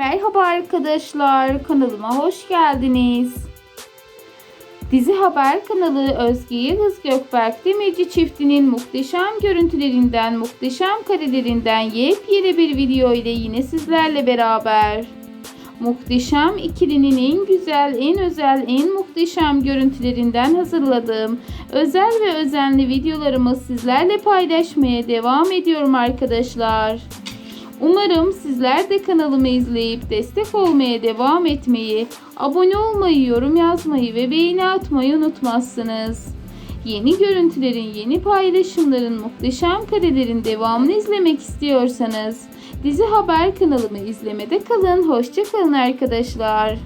Merhaba arkadaşlar, kanalıma hoş geldiniz. Dizi Haber kanalı Özge Yıldız Gökberk Demirci çiftinin muhteşem görüntülerinden, muhteşem karelerinden yepyeni bir video ile yine sizlerle beraber. Muhteşem ikilinin en güzel, en özel, en muhteşem görüntülerinden hazırladığım özel ve özenli videolarımı sizlerle paylaşmaya devam ediyorum arkadaşlar. Umarım sizler de kanalımı izleyip destek olmaya devam etmeyi, abone olmayı, yorum yazmayı ve beğeni atmayı unutmazsınız. Yeni görüntülerin, yeni paylaşımların, muhteşem karelerin devamını izlemek istiyorsanız Dizi Haber kanalımı izlemede kalın. Hoşçakalın arkadaşlar.